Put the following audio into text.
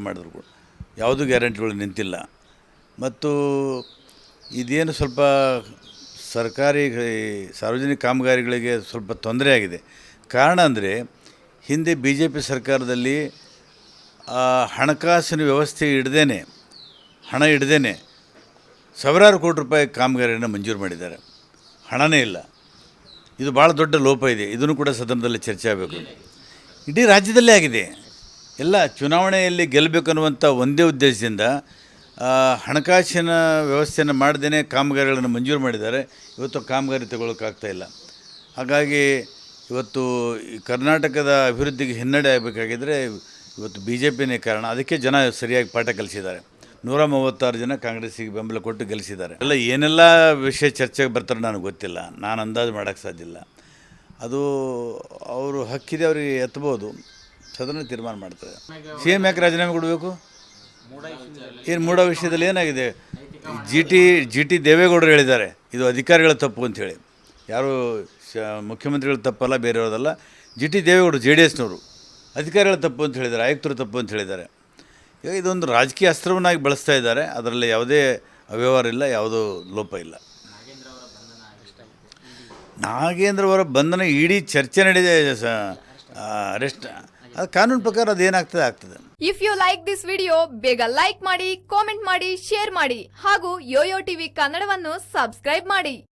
ಮಾಡಿದ್ರು. ಕೂಡ ಯಾವುದೂ ಗ್ಯಾರಂಟಿಗಳು ನಿಂತಿಲ್ಲ. ಮತ್ತು ಇದೇನು ಸ್ವಲ್ಪ ಸರ್ಕಾರಿ ಸಾರ್ವಜನಿಕ ಕಾಮಗಾರಿಗಳಿಗೆ ಸ್ವಲ್ಪ ತೊಂದರೆ ಆಗಿದೆ. ಕಾರಣ ಅಂದರೆ, ಹಿಂದೆ ಬಿ ಜೆ ಪಿ ಸರ್ಕಾರದಲ್ಲಿ ಹಣಕಾಸಿನ ವ್ಯವಸ್ಥೆ ಇಡದೇನೆ ಹಣ ಇಡ್ದೇನೆ ಸಾವಿರಾರು ಕೋಟಿ ರೂಪಾಯಿ ಕಾಮಗಾರಿಯನ್ನು ಮಂಜೂರು ಮಾಡಿದ್ದಾರೆ. ಹಣನೇ ಇಲ್ಲ. ಇದು ಭಾಳ ದೊಡ್ಡ ಲೋಪ ಇದೆ. ಇದನ್ನು ಕೂಡ ಸದನದಲ್ಲಿ ಚರ್ಚೆ ಆಗಬೇಕು. ಇಡೀ ರಾಜ್ಯದಲ್ಲೇ ಆಗಿದೆ. ಎಲ್ಲ ಚುನಾವಣೆಯಲ್ಲಿ ಗೆಲ್ಲಬೇಕನ್ನುವಂಥ ಒಂದೇ ಉದ್ದೇಶದಿಂದ ಹಣಕಾಸಿನ ವ್ಯವಸ್ಥೆಯನ್ನು ಮಾಡದೇ ಕಾಮಗಾರಿಗಳನ್ನು ಮಂಜೂರು ಮಾಡಿದ್ದಾರೆ. ಇವತ್ತು ಕಾಮಗಾರಿ ತಗೊಳ್ಳೋಕ್ಕಾಗ್ತಾ ಇಲ್ಲ. ಹಾಗಾಗಿ ಇವತ್ತು ಕರ್ನಾಟಕದ ಅಭಿವೃದ್ಧಿಗೆ ಹಿನ್ನಡೆ ಆಗಬೇಕಾಗಿದ್ದರೆ ಇವತ್ತು ಬಿ ಜೆ ಪಿನೇ ಕಾರಣ. ಅದಕ್ಕೆ ಜನ ಸರಿಯಾಗಿ ಪಾಠ ಕಲಿಸಿದ್ದಾರೆ. ನೂರ ಮೂವತ್ತಾರು ಜನ ಕಾಂಗ್ರೆಸ್ಸಿಗೆ ಬೆಂಬಲ ಕೊಟ್ಟು ಗೆಲ್ಲಿಸಿದ್ದಾರೆ. ಎಲ್ಲ ಏನೆಲ್ಲ ವಿಷಯ ಚರ್ಚೆಗೆ ಬರ್ತಾರೆ ನನಗೆ ಗೊತ್ತಿಲ್ಲ. ನಾನು ಅಂದಾಜು ಮಾಡೋಕ್ಕೆ ಸಾಧ್ಯ ಇಲ್ಲ. ಅದು ಅವರು ಹಕ್ಕಿದೆ, ಅವರಿಗೆ ಎತ್ತಬೋದು ಸದನ ತೀರ್ಮಾನ ಮಾಡ್ತದೆ ಸಿ ಎಂ ಯಾಕೆ ರಾಜೀನಾಮೆ ಕೊಡಬೇಕು? ಏನು ಮೂಡೋ ವಿಷಯದಲ್ಲಿ ಏನಾಗಿದೆ? ಜಿ ಟಿ ಜಿ ಟಿ ದೇವೇಗೌಡರು ಹೇಳಿದ್ದಾರೆ, ಇದು ಅಧಿಕಾರಿಗಳ ತಪ್ಪು ಅಂಥೇಳಿ ಯಾರು ಶ, ಮುಖ್ಯಮಂತ್ರಿಗಳ ತಪ್ಪಲ್ಲ, ಬೇರೆಯವ್ರದಲ್ಲ. ಜಿ ಟಿ ದೇವೇಗೌಡರು ಜೆ ಡಿ ಎಸ್ನವರು ಅಧಿಕಾರಿಗಳ ತಪ್ಪು ಅಂತ ಹೇಳಿದ್ದಾರೆ, ಆಯುಕ್ತರು ತಪ್ಪು ಅಂತ ಹೇಳಿದ್ದಾರೆ. ಈಗ ಇದೊಂದು ರಾಜಕೀಯ ಅಸ್ತ್ರವನ್ನಾಗಿ ಬಳಸ್ತಾ ಇದ್ದಾರೆ, ಅದರಲ್ಲಿ ಯಾವುದೇ ಅವ್ಯವಹಾರ ಇಲ್ಲ, ಯಾವುದೂ ಲೋಪ ಇಲ್ಲ. ನಾಗೇಂದ್ರ ಅವರ ಬಂಧನ ಇಡೀ ಚರ್ಚೆ ನಡೆದಿದೆ ಅರೆಸ್ಟ್. ಅದು ಕಾನೂನು ಪ್ರಕಾರ ಅದೇನಾಗ್ತದೆ ಆಗ್ತದೆ. If you like this video ಬೇಗ ಲೈಕ್ ಮಾಡಿ ಕಾಮೆಂಟ್ ಮಾಡಿ ಶೇರ್ ಮಾಡಿ, ಹಾಗೂ ಯೋಯೋ ಟಿವಿ ಕನ್ನಡವನ್ನು ಸಬ್ಸ್ಕ್ರೈಬ್ ಮಾಡಿ.